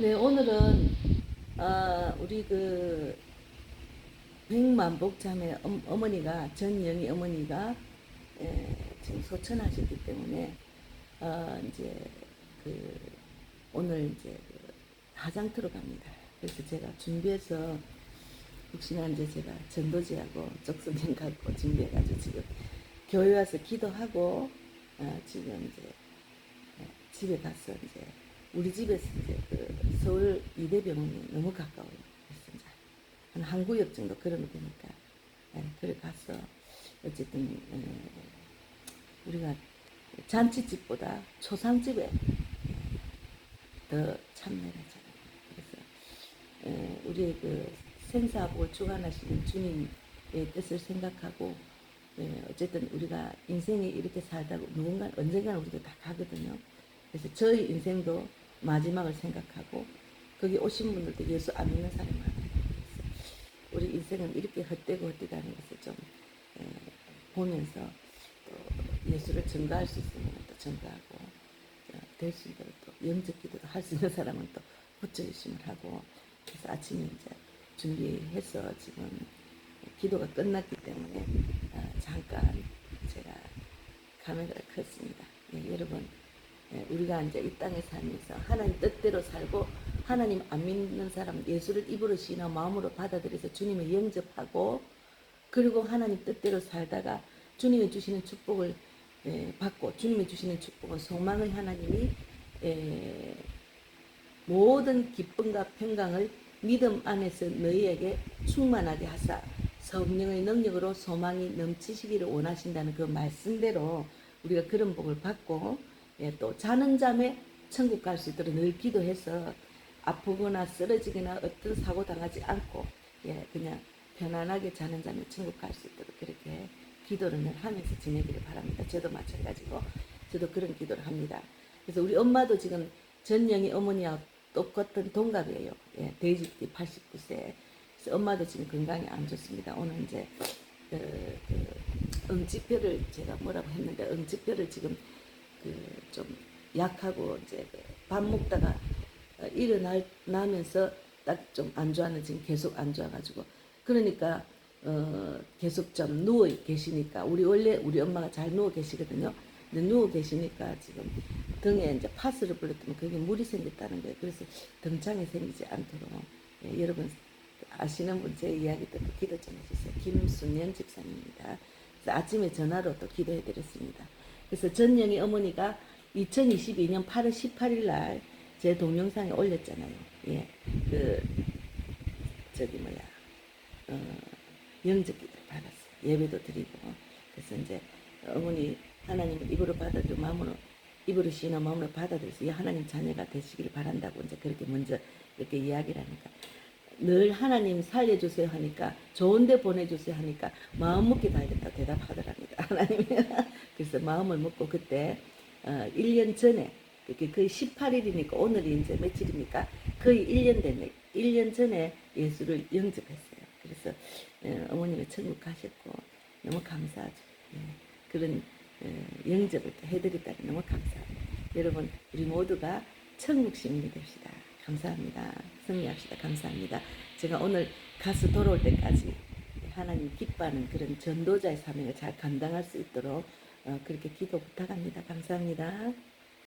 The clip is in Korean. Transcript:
네, 오늘은 어, 우리 그 백만복 자매 엄, 어머니가 전영희 어머니가 에, 지금 소천하셨기 때문에 어, 이제 그 오늘 이제 그 화장터로 갑니다. 그래서 제가 준비해서 혹시나 이제 제가 전도지하고 적성경 갖고 준비해가지고 지금 교회 와서 기도하고 어, 지금 이제 어, 집에 가서 이제 우리 집에서 이제 그 서울 이대병원이 너무 가까워요. 그래서 이제 한한 구역 정도 걸으면 되니까 예, 그래 가서 어쨌든 에, 우리가 잔치집보다 초상집에 더 참여하잖아요. 그래서 에, 우리의 그 생사복을 주관하시는 주님의 뜻을 생각하고 예, 어쨌든 우리가 인생이 이렇게 살다가 누군가 언젠가는 우리가 다 가거든요. 그래서 저희 인생도 마지막을 생각하고 거기 오신 분들도 예수 안 믿는 사람이 우리 인생은 이렇게 헛되고 헛되다는 것을 좀 에, 보면서 또 예수를 증거할 수 있으면 또 증거하고 어, 될수 있도록 또 영적 기도도 할 수 있는 사람은 또 주심을 하고 그래서 아침에 이제 준비해서 지금 기도가 끝났기 때문에 어, 잠깐 제가 카메라를 켰습니다. 예, 여러분 예, 우리가 이제 이 땅에 살면서 하나님 뜻대로 살고 하나님 안 믿는 사람 예수를 입으로 신어 마음으로 받아들여서 주님을 영접하고 그리고 하나님 뜻대로 살다가 주님이 주시는 축복을 예, 받고 주님이 주시는 축복은 소망의 하나님이 예, 모든 기쁨과 평강을 믿음 안에서 너희에게 충만하게 하사 성령의 능력으로 소망이 넘치시기를 원하신다는 그 말씀대로 우리가 그런 복을 받고 예, 또 자는 잠에 천국 갈 수 있도록 늘 기도해서 아프거나 쓰러지거나 어떤 사고 당하지 않고 예, 그냥 편안하게 자는 잠에 천국 갈 수 있도록 그렇게 기도를 늘 하면서 지내기를 바랍니다. 저도 마찬가지고 저도 그런 기도를 합니다. 그래서 우리 엄마도 지금 전영희 어머니와 똑같은 동갑이에요. 예, 돼지띠 89세. 그래서 엄마도 지금 건강이 안 좋습니다. 오늘 이제 그, 그 응집표를 제가 뭐라고 했는데 응집표를 지금 그 좀 약하고 이제 그밥 먹다가 어, 일어나면서 딱 좀 안 좋아하는 지금 계속 안 좋아가지고 그러니까 어 계속 좀 누워 계시니까 우리 원래 우리 엄마가 잘 누워 계시거든요. 근데 누워 계시니까 지금 등에 이제 파스를 불렀더니 거기 물이 생겼다는 거예요. 그래서 등창이 생기지 않도록 예, 여러분 아시는 분 제 이야기 듣고 기도 좀 해주세요. 김순연 집사님입니다. 그래서 아침에 전화로 또 기도해드렸습니다. 그래서 전영희 어머니가 2022년 8월 18일 날 제 동영상에 올렸잖아요. 예, 그 저기 뭐야, 어, 영접기를 받았어요. 예배도 드리고 그래서 이제 어머니 하나님을 입으로 받아들여 마음으로 입으로 신어 마음으로 받아들여서 이 하나님 자녀가 되시기를 바란다고 이제 그렇게 먼저 이렇게 이야기를 하니까 늘 하나님 살려주세요 하니까 좋은데 보내주세요 하니까 마음 먹기 다겠다 대답하더랍니다. 하나님이. 그래서 마음을 먹고 그때 어, 1년 전에 그게 거의 18일이니까 오늘이 이제 며칠입니까? 거의 1년 됐네. 1년 전에 예수를 영접했어요. 그래서 어, 어머님이 천국 가셨고 너무 감사하죠. 예, 그런 어, 영접을 또 해드렸다니 너무 감사합니다. 여러분 우리 모두가 천국 시민이 됩시다 감사합니다. 승리합시다. 감사합니다. 제가 오늘 가서 돌아올 때까지 하나님 기뻐하는 그런 전도자의 사명을 잘 감당할 수 있도록 어, 그렇게 기도 부탁합니다. 감사합니다.